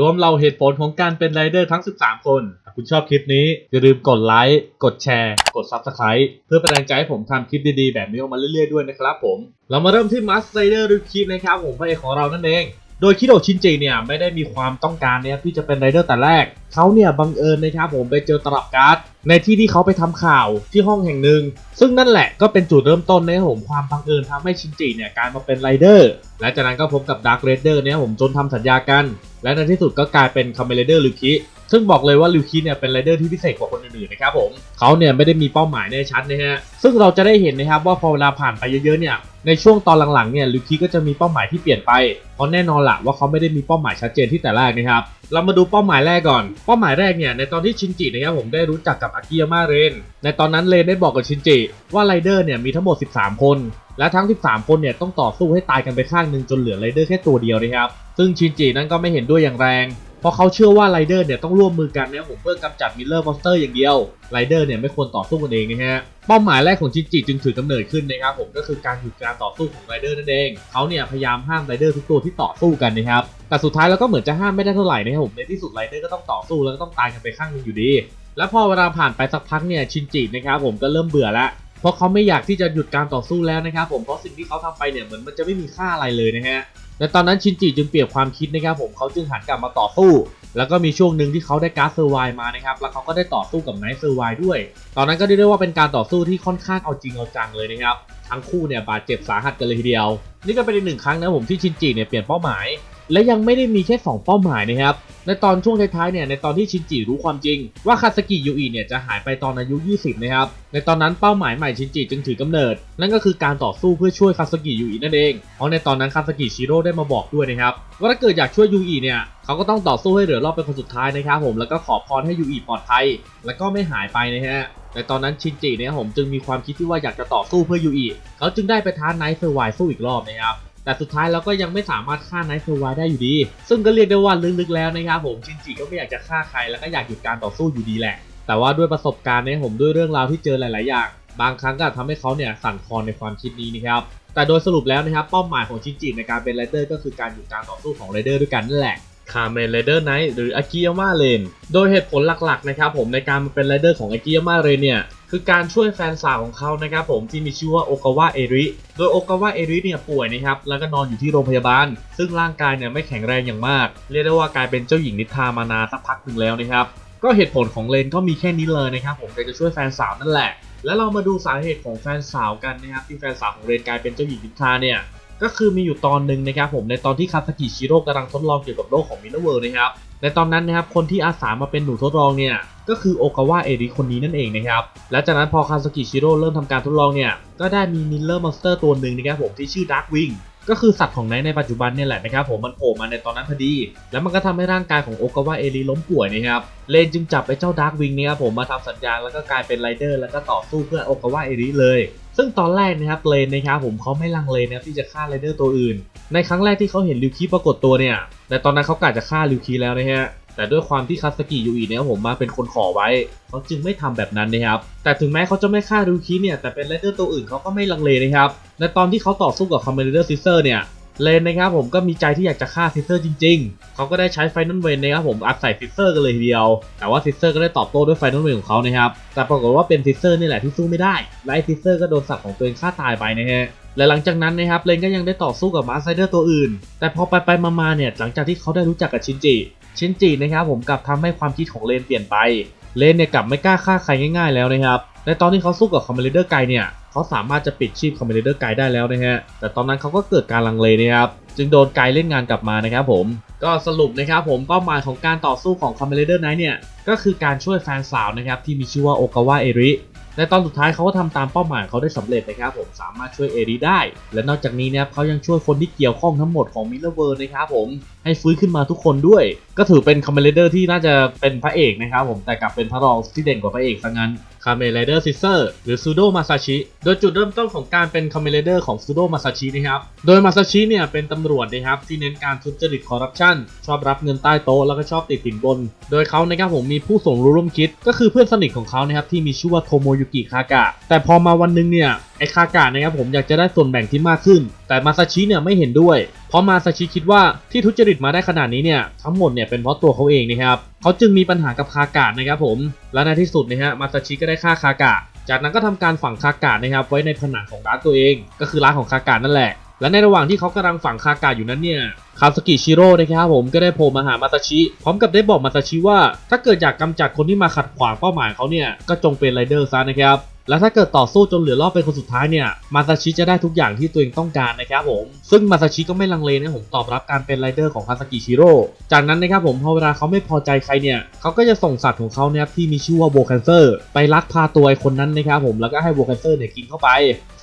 รวมเราเหตุผลของการเป็นไรเดอร์ทั้ง 13 คนถ้าคุณชอบคลิปนี้ อย่าลืมกดไลค์ กดแชร์ กด Subscribe เพื่อเป็นแรงใจให้ผมทำคลิปดีๆ แบบนี้ออกมาเรื่อยๆด้วยนะครับผม เรามาเริ่มที่มัสไรเดอร์ริคินะครับผมพระเอกของเรานั่นเอง โดยคิโดชินจิเนี่ยไม่ได้มีความต้องการเนี่ยที่จะเป็นไรเดอร์แต่แรก เขาเนี่ยบังเอิญนะครับผมไปเจอตลับการ์ดในที่ที่เขาไปทำข่าวที่ห้องแห่งหนึ่ง ซึ่งนั่นแหละก็เป็นจุดเริ่มต้นนะครับผมความบังเอิญทำให้ชินจิเนี่ยกลายมาเป็นไรเดอร์ และจากนั้นก็พบกับดาร์คเรเดอร์เนี่ยผมจนทำสัญญากัน และในที่สุดก็กลายเป็นคาเมเลเดอร์ลิคิซึ่งบอกเลยว่าลิวคิเนี่ยเป็นไรเดอร์ที่พิเศษกว่าคนอื่นๆนะครับผมเขาเนี่ยไม่ได้มีเป้าหมายแน่ชัดนะฮะซึ่งเราจะได้เห็นนะครับว่าพอเวลาผ่านไปเยอะๆเนี่ยในช่วงตอนหลังๆเนี่ยลิวคิก็จะมีเป้าหมายที่เปลี่ยนไปเพราะแน่นอนละว่าเขาไม่ได้มีเป้าหมายชัดเจนที่แต่แรกนะครับเรามาดูเป้าหมายแรกก่อน เป้าหมายแรกเนี่ยในตอนที่ชินจินะครับผมได้รู้จักกับอากิยาม่าเรนในตอนนั้นเรนได้บอกกับชินจิว่าไรเดอร์เนี่ยมีทั้งหมด 13 คนและทั้ง 13 คนเนี่ยต้องต่อสู้ให้ตายกันไปข้างหนึ่งจนเหลือไรเดอร์แค่ตัวเดียวนะครับ ซึ่งชินจินั้นก็ไม่เห็นด้วยอย่างแรง เพราะเขาเชื่อว่าไรเดอร์เนี่ยต้องร่วมมือกันนะผมเพื่อกำจัดมิลเลอร์มอนสเตอร์อย่างเดียวไรเดอร์เนี่ยไม่ควรต่อสู้กันเองนะฮะเป้าหมายแรกของชินจิจึงถือกำเนิดขึ้นนะครับผมก็คือการหยุดการต่อสู้ของไรเดอร์นั่นเองเขาเนี่ยพยายามห้ามไรเดอร์ทุกตัวที่ต่อสู้กันนะครับแต่สุดท้ายแล้วก็เหมือนจะห้ามไม่ได้เท่าไหร่นะครับผมในที่สุดไรเดอร์ก็ต้องต่อสู้แล้วก็ต้องตายกันไปข้างหนึงอยู่ดี แล้วพอเวลาผ่านไปสักพักเนี่ยชินจินะครับผมก็เริ่มเบื่อล้วเพราะเขาไม่อยากที่จะหยุดการต่อสู้แล้วนะครับผมเพราะสิ่งที่เขาทำไปเนี่ยเหมือนมันจะไม่มีค่าอะไรเลยนะฮะ และตอนนั้นชินจิจึงเปลี่ยนความคิดนะครับผมเขาจึงหันกลับมาต่อสู้ แล้วก็มีช่วงหนึ่งที่เขาได้การ์ดเซอร์ไวมานะครับแล้วเขาก็ได้ต่อสู้กับไนท์เซอร์ไวด้วย ตอนนั้นก็เรียกได้ว่าเป็นการต่อสู้ที่ค่อนข้างเอาจริงเอาจังเลยนะครับทั้งคู่เนี่ยบาดเจ็บสาหัสกันเลยทีเดียว นี่ก็เป็นอีกหนึ่งครั้งนะผมที่ชินจิเนี่ยเปลี่ยนเป้าหมาย และยังไม่ได้มีแค่ 2 เป้าหมายนะครับ ในตอนช่วงท้ายๆเนี่ยในตอนที่ชินจิรู้ความจริง ว่าคาสกิยูอิเนี่ยจะหายไปตอนอายุ 20 นะครับ ในตอนนั้นเป้าหมายใหม่ชินจิจึงถือกำเนิด นั่นก็คือการต่อสู้เพื่อช่วยคาสกิยูอินั่นเอง เพราะในตอนนั้นคาสกิชิโร่ได้มาบอกด้วยนะครับว่าถ้าเกิดอยากช่วยยูอิเนี่ยเขาก็ต้องต่อสู้ให้เหลือรอบเป็นคนสุดท้ายนะครับผมแล้วก็ขอพรให้ยูอิปลอดภัย แล้วก็ไม่หายไปนะฮะในตอนนั้นชินจิเนี่ยผมจึงมีความคิดที่ว่าอยากจะต่อสู้เพื่อยูอิเขาจึงได้ไปท้าไนท์เซอร์ไวสู้อีกรอบนะครับ แต่สุดท้ายเราก็ยังไม่สามารถฆ่าไนท์เซอร์ไวได้อยู่ดี ซึ่งก็เรียกได้ว่าลึกๆแล้วนะครับผมชินจิก็ไม่อยากจะฆ่าใครแล้วก็อยากหยุดการต่อสู้อยู่ดีแหละ แต่ว่าด้วยประสบการณ์ในผมด้วยเรื่องราวที่เจอหลาย ๆ อย่าง บางครั้งก็ทำให้เขาเนี่ยสั่นคลอนในความคิดนี้นะครับแต่โดยสรุปแล้วนะครับเป้าหมายของชินจิในการเป็นไรเดอร์ก็คือการหยุดการต่อสู้ของไรเดอร์ด้วยกันนั่นแหละ คาเมนไรเดอร์ไนท์หรืออากิยาม่าเรนโดยเหตุผลหลักๆนะครับผมในการเป็นไรเดอร์ของอากิยาม่าเรนเนี่ยคือการช่วยแฟนสาวของเขานะครับผมที่มีชื่อว่าโอกาวะเอริ โดยโอกาวะเอริเนี่ยป่วยนะครับแล้วก็นอนอยู่ที่โรงพยาบาล ซึ่งร่างกายเนี่ยไม่แข็งแรงอย่างมาก เรียกได้ว่ากลายเป็นเจ้าหญิงนิทรามานานสักพักหนึ่งแล้วนะครับก็เหตุผลของเลนก็มีแค่นี้เลยนะครับผมอยากจะช่วยแฟนสาวนั่นแหละ แล้วเรามาดูสาเหตุของแฟนสาวกันนะครับที่แฟนสาวของเรนกลายเป็นเจ้าหญิงนิทราเนี่ย ก็คือมีอยู่ตอนหนึ่งนะครับผมในตอนที่คาสกิชิโร่กำลังทดลองเกี่ยวกับโลกของมินเวิร์นะครับในตอนนั้นนะครับคนที่อาสามาเป็นหนูทดลองเนี่ยก็คือโอกาวะเอริคนนี้นั่นเองนะครับและจากนั้นพอคาสกิชิโร่เริ่มทำการทดลองเนี่ยก็ได้มีมิลเลอร์มอนสเตอร์ตัวหนึ่งนะครับผมที่ชื่อดาร์กวิงก็คือสัตว์ของไนในปัจจุบันเนี่ยแหละนะครับผมมันโผล่มาในตอนนั้นพอดี แล้วมันก็ทำให้ร่างกายของโอกาวะเอริล้มป่วยนะครับเลนจึงจับไอ้เจ้าดาร์กวิงเนี่ยครับผมมาทำสัญญาณแล้วก็กลายเป็นไรเดอร์แล้วก็ต่อสู้เพื่อโอกาวะเอริเลย ซึ่งตอนแรกนะครับเลนนะครับผมเขาไม่ลังเลนะครับที่จะฆ่าไรเดอร์ตัวอื่น ในครั้งแรกที่เขาเห็นลิวคีปรากฏตัวเนี่ยแต่ตอนนั้นเขากะจะฆ่าลิวคีแล้วนะฮะแต่ด้วยความที่คาสกิยูอีเนี่ยผมมาเป็นคนขอไว้ เขาจึงไม่ทำแบบนั้นนะครับ แต่ถึงแม้เขาจะไม่ฆ่าริวคีเนี่ยแต่เป็นไรเดอร์ตัวอื่นเขาก็ไม่ลังเลนะครับในตอนที่เขาต่อสู้กับคอมเมนเดอร์ซิเซอร์เนี่ย เลนนะครับผมก็มีใจที่อยากจะฆ่าซิสเซอร์จริง ๆ เขาก็ได้ใช้ไฟนอลเวนนะครับผมอัดใส่ซิสเซอร์กันเลยทีเดียว แต่ว่าซิสเซอร์ก็ได้ตอบโต้ด้วยไฟนอลเวนของเขานะครับ แต่ปรากฏว่าเป็นซิสเซอร์นี่แหละที่สู้ไม่ได้ และซิสเซอร์ก็โดนสัตว์ของตัวเองฆ่าตายไปนะฮะ และหลังจากนั้นนะครับเลนก็ยังได้ต่อสู้กับมาร์ไซเดอร์ตัวอื่น แต่พอไปไปๆมาๆเนี่ยหลังจากที่เขาได้รู้จักกับชินจิ ชินจินะครับผมกลับทำให้ความคิดของเลนเปลี่ยนไป เลนเนี่ยกลับไม่กล้าฆ่าใครง่าย ๆ แล้วนะครับในตอนที่เขาสู้กับคอมเมนเดอร์ไกเนี่ย เขาสามารถจะปิดชีพคอมเมนเดอร์ไกด์ได้แล้วนะฮะ แต่ตอนนั้นเขาก็เกิดการลังเลนะครับ จึงโดนไกด์เล่นงานกลับมานะครับผม ก็สรุปนะครับผมเป้าหมายของการต่อสู้ของคอมเมนเดอร์ไนเนี่ย ก็คือการช่วยแฟนสาวนะครับที่มีชื่อว่าโอกาวะเอริในตอนสุดท้ายเขาก็ทำตามเป้าหมายเขาได้สำเร็จนะครับผมสามารถช่วยเอริได้ และนอกจากนี้นะครับเขายังช่วยคนที่เกี่ยวข้องทั้งหมดของมิลเลอร์เวิร์นะครับผม ให้ฟื้นขึ้นมาทุกคนด้วย ก็ถือเป็นคอมเมนเดอร์ที่น่าจะเป็นพระเอกนะครับผมแต่กลับเป็นพระรองที่เด่นกว่าพระเอกซะงั้นคาเมเลเดอร์ซิเซอร์หรือซูโดมาซาชิโดยจุดเริ่มต้นของการเป็นคอมเมเลเดอร์ของซูโดมาซาชินะครับโดยมาซาชิเนี่ยเป็นตำรวจนะครับที่เน้นการทุจริตคอร์รัปชันชอบรับเงินใต้โต๊ะแล้วก็ชอบติดสินบน โดยเขานะครับผมมีผู้สมรู้ร่วมคิด ก็คือเพื่อนสนิทของเขานะครับที่มีชื่อว่าโทโมยุกิคากะ แต่พอมาวันหนึงเนี่ยไอคากะนะครับผมอยากจะได้ส่วนแบ่งที่มากขึ้น แต่มาซาชิเนี่ยไม่เห็นด้วยเพราะมาซาชิคิดว่าที่ทุจริตมาได้ขนาดนี้เนี่ยทั้งหมดเนี่ยเป็นเพราะตัวเขาเองนะครับเขาจึงมีปัญหากับคากะนะครับผมและในที่สุดนะฮะมาซาชิก็ได้ฆ่าคากะ จากนั้นก็ทำการฝังคากะนะครับไว้ในผนังของร้านตัวเอง ก็คือร้านของคากะนั่นแหละและในระหว่างที่เขากำลังฝังคากะอยู่นั้นเนี่ย คาสกิชิโร่นะครับผมก็ได้โผล่มาหามาซาชิ พร้อมกับได้บอกมาซาชิว่า ถ้าเกิดอยากกำจัดคนที่มาขัดขวางเป้าหมายเขาเนี่ย ก็จงเป็นไรเดอร์ซะนะครับ และถ้าเกิดต่อสู้จนเหลือรอบเป็นคนสุดท้ายเนี่ยมาซาชิจะได้ทุกอย่างที่ตัวเองต้องการนะครับผม ซึ่งมาซาชิก็ไม่ลังเลนะผมตอบรับการเป็นไรเดอร์ของคาสกิชิโร่จากนั้นนะครับผมพอเวลาเขาไม่พอใจใครเนี่ยเขาก็จะส่งสัตว์ของเขาเนี่ยที่มีชื่อว่าโวคันเซอร์ไปลักพาตัวไอ้คนนั้นนะครับผมแล้วก็ให้โวคันเซอร์เนี่ยกินเข้าไป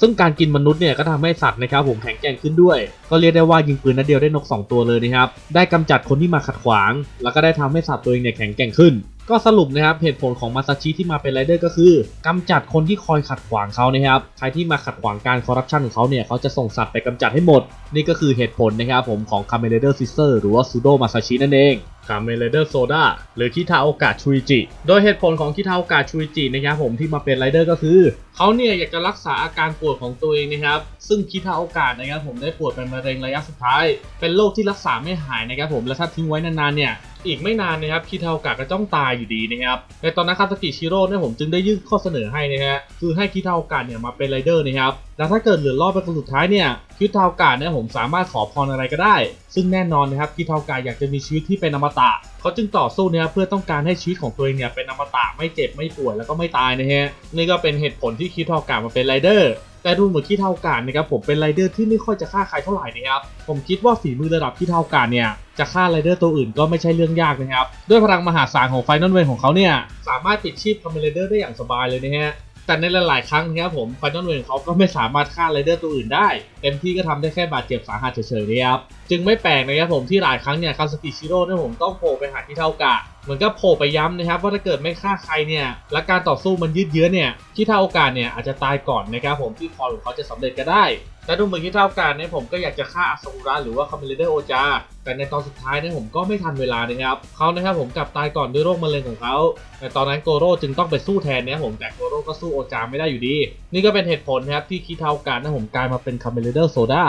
ซึ่งการกินมนุษย์เนี่ยก็ทำให้สัตว์นะครับผมแข็งแกร่งขึ้นด้วย ก็เรียกได้ว่ายิงปืนนัดเดียวได้นก 2 ตัวเลยนะครับได้กำจัดคนที่มาขัดขวาง แล้วก็ได้ทำให้สัตว์ตัวเองเนี่ยแข็งแกร่งขึ้น ก็สรุปนะครับเหตุผลของมาซาชิที่มาเป็นไรเดอร์ก็คือกำจัดคนที่คอยขัดขวางเขานะครับใครที่มาขัดขวางการคอร์รัปชันของเขาเนี่ยเขาจะส่งสัตว์ไปกำจัดให้หมด นี่ก็คือเหตุผลนะครับผมของคาเมเลเดอร์ซิสเตอร์หรือว่าซูโดมาซาชินั่นเองคาเมเลเดอร์โซดาหรือคิทาโอกะชูอิจิ โดยเหตุผลของคิทาโอกะชูอิจินะครับผมที่มาเป็นไรเดอร์ก็คือ เขาเนี่ยอยากจะรักษาอาการปวยของตัวเองนะครับ ซึ่งคิทาโอกะนะครับผมได้ปวยเป็นมะเร็งระยะสุดท้าย เป็นโรคที่รักษาไม่หายนะครับผมและถ้าทิ้งไว้นานๆเนี่ยอีกไม่นานนะครับคิทาโอกะก็ต้องตายอยู่ดีนะครับในตอนนั้นคาสกิชิโร่เนี่ยผมจึงได้ยื่นข้อเสนอให้นะฮะคือให้คิทาโอกะเนี่ยมาเป็นไรเดอร์นะครับแล้วถ้าเกิดเหลือรอบเป็นคนสุดท้ายเนี่ยคิทาโอกะเนี่ยผมสามารถขอพรอะไรก็ได้ ซึ่งแน่นอนนะครับคิทาโอกะอยากจะมีชีวิตที่เป็นอมตะเขาจึงต่อสู้เนะครับเพื่อต้องการให้ชีวิตของตัวเองเนี่ยเป็นอมตะไม่เจ็บไม่ป่วยแล้วก็ไม่ตายนะฮะนี่ก็เป็นเหตุผลที่คิทาโอกะมาเป็นไรเดอร์แต่ดูเหมือนขี้เท่ากันนะครับผมเป็นไรเดอร์ที่ไม่ค่อยจะฆ่าใครเท่าไหร่นะครับผมคิดว่าฝีมือระดับขี้เท่ากันเนี่ยจะฆ่าไรเดอร์ตัวอื่นก็ไม่ใช่เรื่องยากนะครับด้วยพลังมหาศาลของไฟนอลเวนของเขาเนี่ยสามารถปิดชีพคอมเมนไรเดอร์ได้อย่างสบายเลยนะฮะ แต่ในหลายๆครั้งนะครับผมไฟนอลเวนเขาก็ไม่สามารถฆ่าไรเดอร์ตัวอื่นได้ เต็มที่ก็ทำได้แค่บาดเจ็บสาหัสเฉยๆนะครับจึงไม่แปลกนะครับผมที่หลายครั้งเนี่ยคาสกิชิโร่เนี่ยผมต้องโผล่ไปหาที่เท่ากะเหมือนกับโผล่ไปย้ำนะครับว่าถ้าเกิดไม่ฆ่าใครเนี่ยและการต่อสู้มันยืดเยื้อเนี่ยที่เท่าโอกาสเนี่ยอาจจะตายก่อนนะครับผมที่คอของเขาจะสำเร็จก็ได้ แต่ดูเหมือนที่เท่ากาสเนี่ยผมก็อยากจะฆ่าอาซากุระหรือว่าคาเมเลเดอร์โอจา แต่ในตอนสุดท้ายเนี่ยผมก็ไม่ทันเวลานะครับเขานะครับผมกลับตายก่อนด้วยโรคมะเร็งของเขาแต่ตอนนั้นโกโร่จึงต้องไปสู้แทนเนี่ยผมแต่โกโร่ก็สู้โอจาไม่ได้อยู่ดี นี่ก็เป็นเหตุผลนะครับที่คิเท่าโอกาสนะผมกลายมาเป็นคาเมเลเดอร์โซดา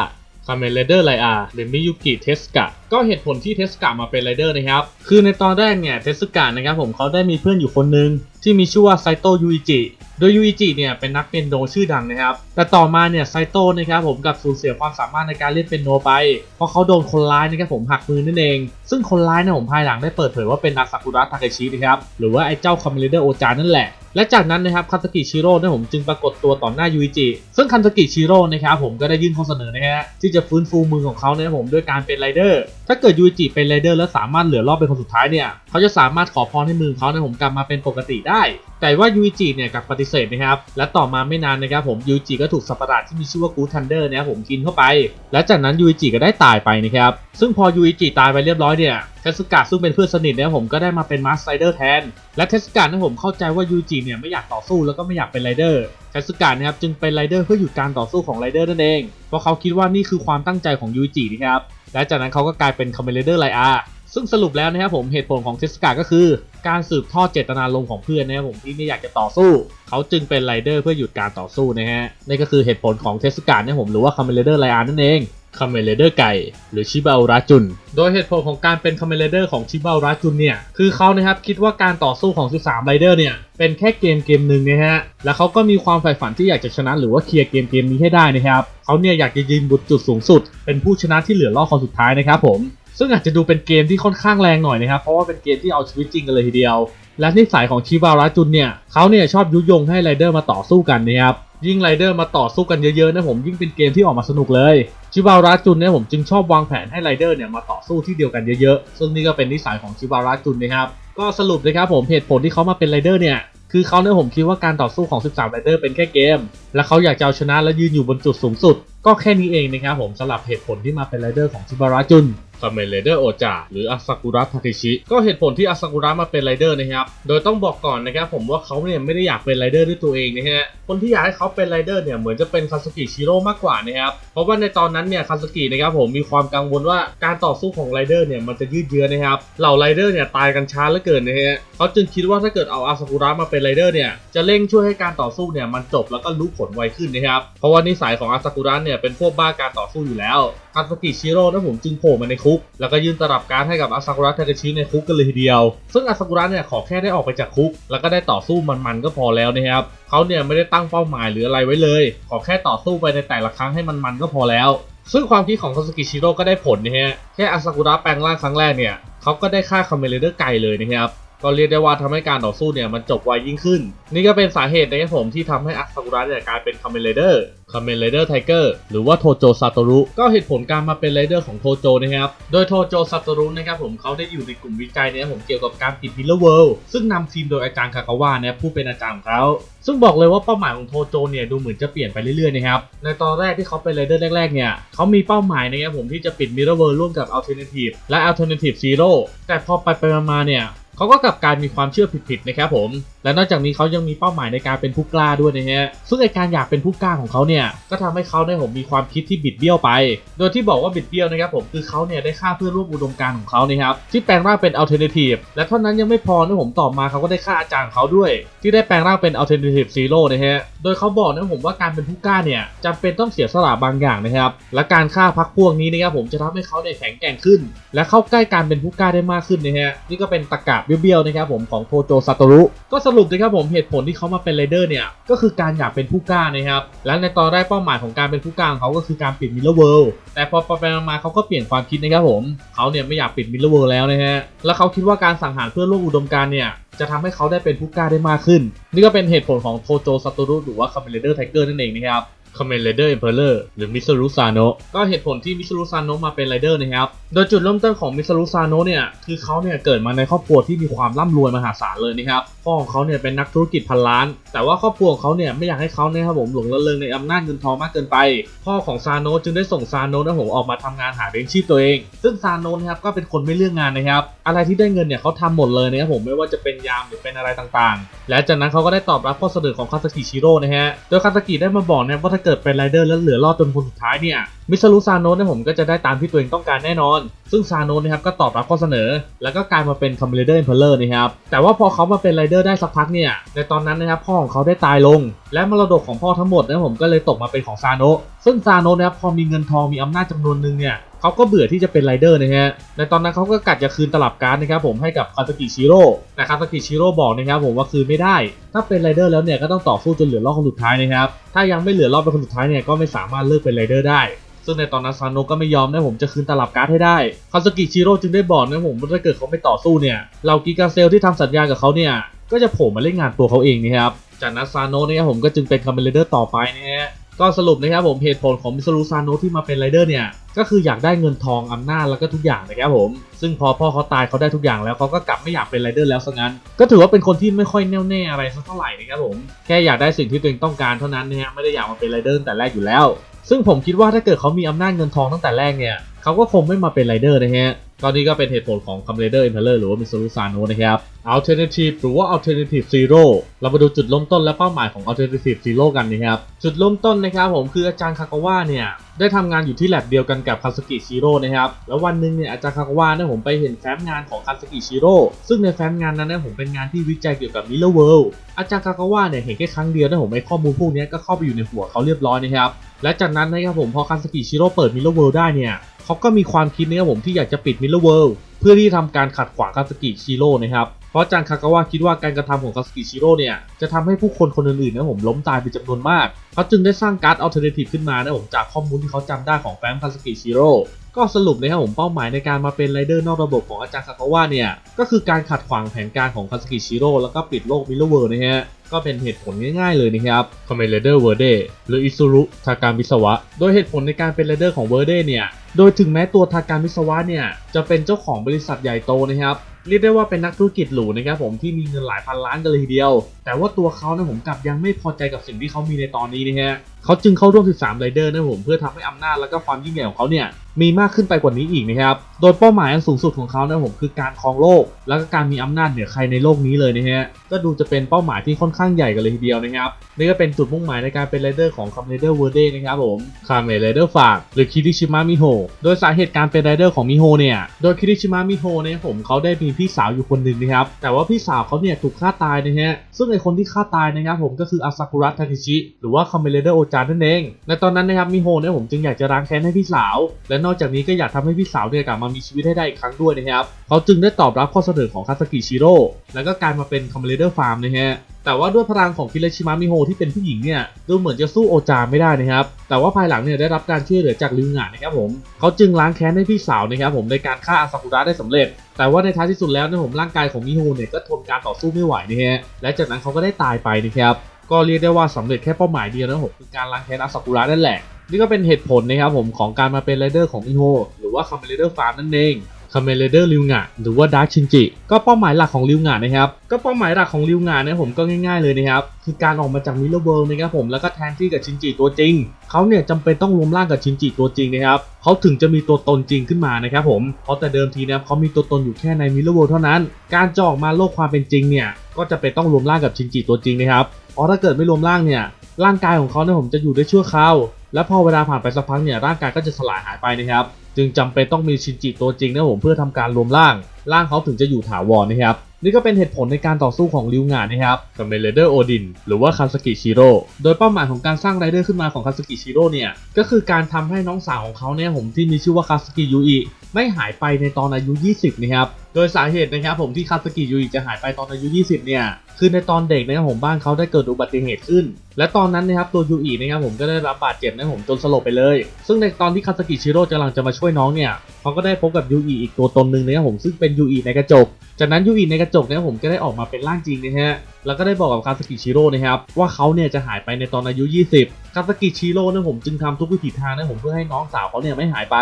คาเมนไรเดอร์ไลอาหรือมิยุกิเทสกะก็เหตุผลที่เทสกะมาเป็นไรเดอร์นะครับคือในตอนแรกเนี่ยเทสกะนะครับผมเขาได้มีเพื่อนอยู่คนหนึ่ง ที่มีชื่อว่าไซโตยูอิจิโดยยูอิจิเนี่ยเป็นนักเปียโนชื่อดังนะครับ แต่ต่อมาเนี่ยไซโตนะครับผมกับสูญเสียความสามารถในการเล่นเปียโนไป เพราะเขาโดนคนร้ายนะครับผมหักมือนั่นเอง ซึ่งคนร้ายเนี่ยผมภายหลังได้เปิดเผยว่าเป็นนาซากุระทาเคชินะครับ หรือว่าไอ้เจ้าคาเมนไรเดอร์โอจานั่นแหละและจากนั้นนะครับคันสกิชิโร่เนี่ยผมจึงปรากฏตัวต่อหน้ายูอิจิซึ่งคันสกิชิโร่นะครับผมก็ได้ยื่นข้อเสนอนะฮะที่จะฟื้นฟูมือของเขาเนี่ยผมด้วยการเป็นไรเดอร์ถ้าเกิดยูจิเป็นไรเดอร์แล้วสามารถเหลือรอบเป็นคนสุดท้ายเนี่ยเขาจะสามารถขอพรให้มือเขาเนี่ยผมกลับมาเป็นปกติได้ แต่ว่ายูจิเนี่ยกลับปฏิเสธนะครับ และต่อมาไม่นานนะครับผมยูจิก็ถูกสัตว์ประหลาดที่มีชื่อว่ากูทันเดอร์เนี่ยผมกินเข้าไป และจากนั้นยูจิก็ได้ตายไปนะครับ ซึ่งพอยูจิตายไปเรียบร้อยเนี่ยเทสกะซึ่งเป็นเพื่อนสนิทเนี่ยผมก็ได้มาเป็นมาสไ r เดอร์แทน และเทสกะเนี่ยผมเข้าใจว่ายูจิเนี่ยไม่อยากต่อสู้แล้วก็ไม่อยากเป็นไรเดอร์เทสกะนะครับจึงเป็นไรเดอร์เพื่อหยุดการต่อสู้ของไรเดอร์นั่นเอง เพราะเขาคิดว่านี่คือความตั้งใจของยูจินะครับ และจากนั้นเขาก็กลายเป็นคอมเมนเดอร์ไลอาซึ่งสรุปแล้วนะครับผมเหตุผลของเทสกาก็คือ การสืบทอดเจตนารมณ์ของเพื่อนนะครับผมที่ไม่อยากจะต่อสู้ เขาจึงเป็นไรเดอร์เพื่อหยุดการต่อสู้นะฮะนี่ก็คือเหตุผลของเทสกาเนี่ยผมหรือว่าคอมเมนเดอร์ไลอานั่นเอง คอมเมนเดอร์ไก่ หรือชิบาอุระจุน โดยเหตุผลของการเป็นคอมเมนเดอร์ของชิบาอุระจุนเนี่ย คือเขานะครับคิดว่าการต่อสู้ของ 13ไรเดอร์เนี่ย เป็นแค่เกมเกมหนึ่งนะฮะ และเขาก็มีความใฝ่ฝันที่อยากจะชนะหรือว่าเคลียร์เกมเกมนี้ให้ได้นะครับเขาเนี่ยอยากจะยืนบนจุดสูงสุด เป็นผู้ชนะที่เหลือรอบคนสุดท้ายนะครับผมซึ่งอาจจะดูเป็นเกมที่ค่อนข้างแรงหน่อยนะครับ เพราะว่าเป็นเกมที่เอาชีวิตจริงกันเลยทีเดียว และนิสัยของชิบาระจุนเนี่ยเขาเนี่ยชอบยุยงให้ไรเดอร์มาต่อสู้กันนะครับ ยิ่งไรเดอร์มาต่อสู้กันเยอะๆนะผมยิ่งเป็นเกมที่ออกมาสนุกเลยชิบาระจุนเนี่ยผมจึงชอบวางแผนให้ไรเดอร์เนี่ยมาต่อสู้ที่เดียวกันเยอะๆ ซึ่งนี่ก็เป็นนิสัยของชิบาระจุนนะครับก็สรุปนะครับผมเหตุผลที่เขามาเป็นไรเดอร์เนี่ยคือเขาเนี่ยผมคิดว่าการต่อสู้ของ 13ไรเดอร์เป็นแค่เกม และเขาอยากจะเอาชนะและยืนอยู่บนจุดสูงสุด ก็แค่นี้เองนะครับผมสำหรับเหตุผลที่มาเป็นไรเดอร์ของชิบาระจุน เมนไรเดอร์โอจาหรืออาซากุระทาเคชิก็เหตุผลที่อาซากุระมาเป็นไรเดอร์นะครับโดยต้องบอกก่อนนะครับผมว่าเขาเนี่ยไม่ได้อยากเป็นไรเดอร์ด้วยตัวเองนะฮะคนที่อยากให้เขาเป็นไรเดอร์เนี่ยเหมือนจะเป็นคาสกิชิโร่มากกว่านะครับเพราะว่าในตอนนั้นเนี่ยคาสกินะครับผมมีความกังวลว่าการต่อสู้ของไรเดอร์เนี่ยมันจะยืดเยื้อนะครับเหล่าไรเดอร์เนี่ยตายกันช้าเหลือเกินนะฮะเขาจึงคิดว่าถ้าเกิดเอาอาซากุระมาเป็นไรเดอร์เนี่ยจะเร่งช่วยให้การต่อสู้เนี่ยมันจบแล้วก็รู้ผลไวขึ้นนะครับเพราะว่านิสัยของอาซากุระเนี่ยเป็นพวกบ้าการต่อสู้อยู่แล้วคาสกิชิโร่นะผมจึงโผล่มาในคุกแล้วก็ยื่นตลับการให้กับอาซากุระเทาเกชิในคุกกันเลยทีเดียว ซึ่งอาซากุระเนี่ยขอแค่ได้ออกไปจากคุก แล้วก็ได้ต่อสู้มันๆก็พอแล้วนะครับเขาเนี่ยไม่ได้ตั้งเป้าหมายหรืออะไรไว้เลย ขอแค่ต่อสู้ไปในแต่ละครั้งให้มันๆก็พอแล้วซึ่งความคิดของคาสกิชิโร่ก็ได้ผลนะฮะ แค่อาซากุระแปลงร่างครั้งแรกเนี่ย เขาก็ได้ฆ่าคาเมเลเดอร์ไกลเลยนะครับ ก็เรียกได้ว่าทำให้การต่อสู้เนี่ยมันจบไวยิ่งขึ้น นี่ก็เป็นสาเหตุนะครับผมที่ทำให้อาซากุระเนี่ยกลายเป็นคาเมเลเดอร์คาเมเลเดอร์ไทเกอร์หรือว่าโทโจซาโตรุก็เหตุผลการมาเป็นไรเดอร์ของโทโจนะครับ โดยโทโจซาโตรุนะครับผมเขาได้อยู่ในกลุ่มวิจัยเนี่ยผมเกี่ยวกับการปิดมิลเลอร์เวิลด์ซึ่งนำทีมโดยอาจารย์คากาวะเนี่ยผู้เป็นอาจารย์ของเขาซึ่งบอกเลยว่าเป้าหมายของโทโจเนี่ยดูเหมือนจะเปลี่ยนไปเรื่อยๆนะครับ ในตอนแรกที่เขาเป็นไรเดอร์แรกๆเนี่ยเขามีเป้าหมายนะครับผมที่จะปิดมิลเลอร์เวิลด์ร่วมกับ Alternative และ Alternative Zero แต่พอไปไปมาๆเนี่ย เขาก็กลับการมีความเชื่อผิดๆนะครับผม และนอกจากนี้เขายังมีเป้าหมายในการเป็นผู้กล้าด้วยนะฮะ ซึ่งไอการอยากเป็นผู้กล้าของเขาเนี่ยก็ทำให้เขาในผมมีความคิดที่บิดเบี้ยวไป โดยที่บอกว่าบิดเบี้ยวนะครับผมคือเขาเนี่ยได้ฆ่าเพื่อร่วมอุดมการของเขานะครับที่แปลงร่างเป็น alternative และเท่านั้นยังไม่พอนะผมต่อมาเขาก็ได้ฆ่าอาจารย์เขาด้วย ที่ได้แปลงร่างเป็น alternative zero นะฮะ โดยเขาบอกนะผมว่าการเป็นผู้กล้าเนี่ยจำเป็นต้องเสียสละบางอย่างนะครับ และการฆ่าพักพวกนี้นะครับผมจะทำให้เขาเนี่ยแข็งแกร่งขึ้น และเข้าใกล้การเป็นผู้กล้าได้มากขึ้นนะฮะนี่ก็เป็นตะกาบเบี้ยวๆนะครับผมของโทโจซาโตรุก็สรุปนะครับผมเหตุผลที่เขามาเป็นไรเดอร์เนี่ยก็คือการอยากเป็นผู้กล้านะครับและในตอนแรกเป้าหมายของการเป็นผู้กล้าของเขาก็คือการปิดมิลเลอร์เวิลด์แต่พอไปมาเขาก็เปลี่ยนความคิดนะครับผมเขาเนี่ยไม่อยากปิดมิลเลอร์เวิลด์แล้วนะฮะและเขาคิดว่าการสังหารเพื่อนร่วมอุดมการเนี่ยจะทำให้เขาได้เป็นผู้กล้าได้มากขึ้น นี่ก็เป็นเหตุผลของโทโจซาโตรุหรือว่าคาเมเลเดอร์ไทเกอร์นั่นเองนะครับ คาเมนไรเดอร์เอ็มเพลเลอร์หรือมิซารุซาโนะก็เหตุผลที่มิซารุซาโนะมาเป็นไรเดอร์นะครับ โดยจุดเริ่มต้นของมิซารุซาโนะเนี่ย คือเขาเนี่ยเกิดมาในครอบครัวที่มีความร่ำรวยมหาศาลเลยนะครับ พ่อของเขาเนี่ยเป็นนักธุรกิจพันล้าน แต่ว่าครอบครัวของเขาเนี่ยไม่อยากให้เขาเนี่ยครับผมหลงระเริงในอำนาจเงินทองมากเกินไป พ่อของซาโนะจึงได้ส่งซาโนะนะผมออกมาทำงานหาเลี้ยงชีพตัวเอง ซึ่งซาโนะนะครับก็เป็นคนไม่เลือกงานนะครับ อะไรที่ได้เงินเนี่ยเขาทำหมดเลยนะครับผมไม่ว่าจะเป็นยามหรือเป็นอะไรต่างๆ และจากนั้นเขาก็ได้ตอบรับข้อเสนอของคาสกิชิโร่นะฮะ โดยคาสกิได้มาบอกนะว่าถ้าเกิดเป็นไรเดอร์แล้วเหลือรอดจนคนสุดท้ายเนี่ยมิซารุซานโนะเนี่ยผมก็จะได้ตามที่ตัวเองต้องการแน่นอน ซึ่งซานโนะนะครับก็ตอบรับข้อเสนอ แล้วก็กลายมาเป็นคอมเมเดอร์เอ็มเพลเลอร์นะครับแต่ว่าพอเขามาเป็นไรเดอร์ได้สักพักเนี่ยในตอนนั้นนะครับพ่อของเขาได้ตายลง และมรดกของพ่อทั้งหมดนะผมก็เลยตกมาเป็นของซานโนะซึ่งซานโนะนะครับพอมีเงินทองมีอำนาจจำนวนหนึ่งเนี่ย เขาก็เบื่อที่จะเป็นไรเดอร์นะฮะ ในตอนนั้นเขาก็กัดจะคืนตลับการ์ดนะครับผมให้กับคาสกิชิโร่แต่คาสกิชิโร่บอกนะครับผมว่าคืนไม่ได้ ถ้าเป็นไรเดอร์แล้วเนี่ยก็ต้องต่อสู้จนเหลือรอบคนสุดท้ายนะครับ ถ้ายังไม่เหลือรอบเป็นคนสุดท้ายเนี่ยก็ไม่สามารถเลิกเป็นไรเดอร์ได้ ซึ่งในตอนนั้นซานโนก็ไม่ยอมนะผมจะคืนตลับการ์ดให้ได้ คาสกิชิโร่จึงได้บอกนะผมว่าถ้าเกิดเขาไม่ต่อสู้เนี่ยเหลากิกาเซลที่ทำสัญญากับเขาเนี่ย ก็จะโผล่มาเล่นงานตัวเขาเองนะครับ จากนั้นซานโนเนี่ยผมก็จึงเป็นคาเมเลเดอร์ต่อไปนะฮะ ก็สรุปนะครับผมเหตุผลของมิซารุซานโนที่มาเป็นไรเดอร์เนี่ย ก็คืออยากได้เงินทองอำนาจแล้วก็ทุกอย่างนะครับผม ซึ่งพอพ่อเขาตายเขาได้ทุกอย่างแล้วเขาก็กลับไม่อยากเป็นไรเดอร์แล้วซะงั้น ก็ถือว่าเป็นคนที่ไม่ค่อยแน่วแน่อะไรสักเท่าไหร่นะครับผม แค่อยากได้สิ่งที่ตัวเองต้องการเท่านั้นนะฮะไม่ได้อยากมาเป็นไรเดอร์แต่แรกอยู่แล้ว ซึ่งผมคิดว่าถ้าเกิดเขามีอำนาจเงินทองตั้งแต่แรกเนี่ยเขาก็คงไม่มาเป็นไรเดอร์นะฮะตอนนี้ก็เป็นเหตุผลของ c o m m a n d e r Impeller หรือว่า Misaru Sano นะครับ Alternative หรือว่า Alternative Zero เรามาดูจุดเริ่มต้นและเป้าหมายของ Alternative Zero กันนะครับ จุดเริ่มต้นนะครับผมคืออาจารย์คากาวะเนี่ย ได้ทำงานอยู่ที่แลบเดียวกันกับคาสกิชิโร่นะครับ แล้ววันหนึ่งเนี่ยอาจารย์คากาวะเนี่ยผมไปเห็นแฟ้มงานของคาสกิชิโร่ซึ่งในแฟ้มงานนั้นเนี่ยผมเป็นงานที่วิจัยเกี่ยวกับมิเลเวิลด์อาจารย์คากาวะเนี่ยเห็นแค่ครั้งเดียวนะผมไอ้ข้อมูลพวกนี้ก็เข้าไปอยู่ในหัวเขาเรียบร้อยนะครับและจากนั้นนะครับผมพอคาสกิชิโร่เปิดมิเลเวิลด์ได้เนี่ยเขาก็มีความคิดนะครับผมที่อยากจะปิดมิลเลอร์เวิลด์เพื่อที่ทำการขัดขวางคาสกิชิโร่นะครับเพราะอาจารย์คากาวะคิดว่าการกระทำของคาสกิชิโร่เนี่ยจะทำให้ผู้คนคนอื่นๆนะผมล้มตายเป็นจำนวนมากเขาจึงได้สร้างการ์ดอัลเทอร์เนทีฟขึ้นมานะผมจากข้อมูลที่เขาจำได้ของแฟ้มคาสกิชิโร่ ก็สรุปนะครับผมเป้าหมายในการมาเป็นไรเดอร์นอกระบบของอาจารย์คากาวะเนี่ยก็คือการขัดขวางแผนการของคาสกิชิโร่แล้วก็ปิดโลกมิลเลอร์เวิลด์นะฮะก็เป็นเหตุผลง่ายๆเลยนะครับคอมเมนเดอร์เวอร์เดหรืออิซุรุทาการมิสวะ โดยเหตุผลในการเป็นเรเดอร์ของเวอร์เดเนี่ยโดยถึงแม้ตัวทาการมิสวะเนี่ยจะเป็นเจ้าของบริษัทใหญ่โตนะครับเรียกได้ว่าเป็นนักธุรกิจหรูนะครับผมที่มีเงินหลายพันล้านกันเลยทีเดียว แต่ว่าตัวเขาเนี่ยผมกลับยังไม่พอใจกับสิ่งที่เขามีในตอนนี้นะฮะ เขาจึงเข้าร่วม 13ไรเดอร์นะผมเพื่อทำให้อำนาจและก็ความยิ่งใหญ่ของเขาเนี่ยมีมากขึ้นไปกว่านี้อีกนะครับ โดยเป้าหมายอันสูงสุดของเขานะผมคือการครองโลก แล้วก็การมีอำนาจเหนือใครในโลกนี้เลยนะฮะ ก็ดูจะเป็นเป้าหมายที่ค่อนข้างใหญ่กันเลยทีเดียวนะครับ นี่ก็เป็นจุดมุ่งหมายในการเป็นไรเดอร์ของคาเมเดอร์เวอร์เดนะครับผมคาเมไรเดอร์ฝากหรือคิริชิมะมิโฮโดยสาเหตุการเป็นไรเดอร์ของมิโฮเนี่ย โดยคิริชิมะมิโฮเนี่ยผมเขาได้มีพี่สาวอยู่คนหนึ่งนะครับ แต่ว่าพี่สาวเขาเนี่ยถูกฆ่าตายนะฮะ ซึ่งไอคนที่ฆ่าตายนะครับผมก็คืออาซากุระทาเคชิ หรือว่าคาเมไรเดอร์โอจานนั่นเอง ในตอนนั้นนะครับมิโฮเนี่ยผมจึงอยากจะล้างแค้นให้พี่สาว และนอกจากนี้ก็อยากทำให้พี่สาวเนี่ยกลับมามีชีวิตให้ได้อีกครั้งด้วยนะครับเขาจึงได้ตอบรับข้อเสนอของคาสกิชิโร่แล้วก็กายมาเป็นคอมเมเดอร์ฟาร์มนะฮะแต่ว่าด้วยพลังของคิเรชิมะมิโฮที่เป็นผู้หญิงเนี่ยดูเหมือนจะสู้โอจาไม่ได้นะครับ แต่ว่าภายหลังเนี่ยได้รับการช่วยเหลือจากลิวงะนะครับผมเขาจึงล้างแค้นให้พี่สาวนะครับผมในการฆ่าอาซากุระได้สำเร็จ แต่ว่าในท้ายที่สุดแล้วเนี่ยผมร่างกายของมิโฮเนี่ยก็ทนการต่อสู้ไม่ไหวนะฮะและจากนั้นเขาก็ได้ตายไปนะครับ ก็เรียกได้ว่าสำเร็จแค่เป้าหมายเดียวนะผมคือการล้างแค้นอาซากุระนั่นแหละ นี่ก็เป็นเหตุผลนะครับผมของการมาเป็นไรเดอร์ของมิโฮหรือว่าคาเมเลเดอร์ฟาร์มนั่นเองคาเมเลเดอร์ริวงะหรือว่าดาร์คชินจิก็เป้าหมายหลักของริวงะนะครับก็เป้าหมายหลักของริวงะเนี่ยผมก็ง่ายๆเลยนะครับคือการออกมาจากมิลเลอร์เวิลด์นะครับผมแล้วก็แทนที่กับชินจิตัวจริงเขาเนี่ยจำเป็นต้องรวมร่างกับชินจิตัวจริงนะครับเขาถึงจะมีตัวตนจริงขึ้นมานะครับผมเพราะแต่เดิมทีนะครับเขามีตัวตนอยู่แค่ในมิเลเวิลด์เท่านั้น การจะออกมาโลกความเป็นจริงเนี่ยก็จะเป็นต้องรวมร่างกับชินจิตัวจริงนะครับ เพราะถ้าเกิดไม่รวมร่างเนี่ย ร่างกายของเขาเนี่ยผมจะอยู่ได้ชั่วคราว และพอเวลาผ่านไปสักพักเนี่ยร่างกายก็จะสลายหายไปนะครับ จึงจำเป็นต้องมีชินจิตัวจริงนะผมเพื่อทำการรวมร่าง ร่างเขาถึงจะอยู่ถาวรนะครับนี่ก็เป็นเหตุผลในการต่อสู้ของริวงานนะครับกับเมเลเดอร์โอดินหรือว่าคาสกิชิโร่ โดยเป้าหมายของการสร้างไรเดอร์ขึ้นมาของคาสกิชิโร่เนี่ย ก็คือการทำให้น้องสาวของเขาเนี่ยผมที่มีชื่อว่าคาสกิยูอิ ไม่หายไปในตอนอายุ 20 นะครับ โดยสาเหตุนะครับผมที่คาสกิยูอิจะหายไปตอนอายุ 20 เนี่ย คือในตอนเด็กนะครับผมบ้านเขาได้เกิดอุบัติเหตุขึ้น และตอนนั้นนะครับตัวยูอินะครับผมก็ได้รับบาดเจ็บนะครับผมจนสลบไปเลย ซึ่งในตอนที่คาสกิชิโร่กำลังจะมาช่วยน้องเนี่ยเขาก็ได้พบกับยูอิอีกตัวตนหนึ่งนะครับผมซึ่งเป็นยูอิในกระจก จากนั้นยูอิในกระจกเนี่ยผมก็ได้ออกมาเป็นร่างจริงนะฮะ แล้วก็ได้บอกกับคาสกิชิโร่นะครับว่าเขาเนี่ยจะหายไปในตอนอายุ 20 คาสกิชิโร่นี่ยผมจึงทำทุกวิถีทางนะผมเพื่อให้น้องสาวเขาเนี่ยไม่หายไป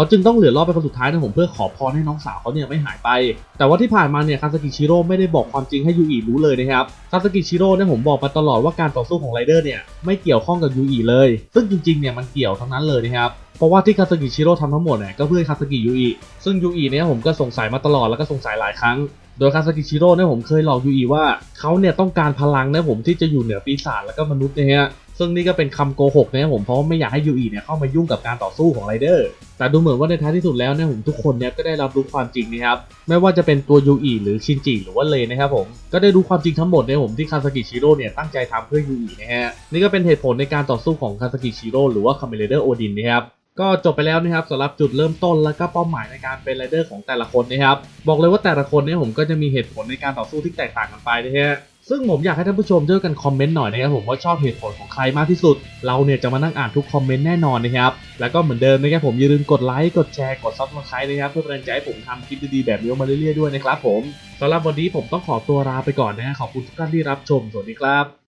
เขาจึงต้องเหลือรอดเป็นคนสุดท้ายนะผมเพื่อขอพรให้น้องสาวเขาเนี่ยไม่หายไป แต่ว่าที่ผ่านมาเนี่ยคาสกิชิโร่ไม่ได้บอกความจริงให้ยูอิรู้เลยนะครับคาสกิชิโร่เนี่ยผมบอกมาตลอดว่าการต่อสู้ของไรเดอร์เนี่ยไม่เกี่ยวข้องกับยูอิเลย ซึ่งจริงๆเนี่ยมันเกี่ยวทั้งนั้นเลยนะครับเพราะว่าที่คาสกิชิโร่ทำทั้งหมดเนี่ยก็เพื่อคาสกิยูอิซึ่งยูอิเนี่ยผมก็สงสัยมาตลอดแล้วก็สงสัยหลายครั้ง โดยคาสกิชิโร่เนี่ยผมเคยหลอกยูอิว่าเขาเนี่ยต้องการพลังนะผมที่จะอยู่เหนือปีศาจแล้วก็มนุษย์นะฮะ ซึ่งนี่ก็เป็นคำโกหกนะครับผมเพราะไม่อยากให้ยูอิเนี่ยเข้ามายุ่งกับการต่อสู้ของไรเดอร์แต่ดูเหมือนว่าในท้ายที่สุดแล้วเนี่ยผมทุกคนเนี่ยก็ได้รับรู้ความจริงนะครับไม่ว่าจะเป็นตัวยูอิหรือชินจิหรือว่าเลนนะครับผมก็ได้รู้ความจริงทั้งหมดนะผมที่คาสกิชิโร่เนี่ยตั้งใจทำเพื่อยูอินะฮะนี่ก็เป็นเหตุผลในการต่อสู้ของคาสกิชิโร่หรือว่าคาเมเลเดอร์โอดินนะครับก็จบไปแล้วนะครับสำหรับจุดเริ่มต้นและก็เป้าหมายในการเป็นไรเดอร์ของแต่ละคนนะครับบอกเลยว่าแต่ละคนเนี่ยผมก็จะมีเหตุผลในการต่อสู้ที่แตกต่างกันไปนะฮะ ซึ่งผมอยากให้ท่านผู้ชมช่วยกันคอมเมนต์หน่อยนะครับผมว่าชอบเหตุผลของใครมากที่สุด เราเนี่ยจะมานั่งอ่านทุกคอมเมนต์แน่นอนนะครับแล้วก็เหมือนเดิมนะครับผมอย่าลืมกดไลค์กดแชร์กดซับสไครต์นะครับเพื่อเป็นกำลังใจให้ผมทำคลิปดีๆแบบนี้ออกมาเรื่อยๆด้วยนะครับผมสำหรับวันนี้ผมต้องขอตัวลาไปก่อนนะฮะขอบคุณทุกท่านที่รับชมสวัสดีครับ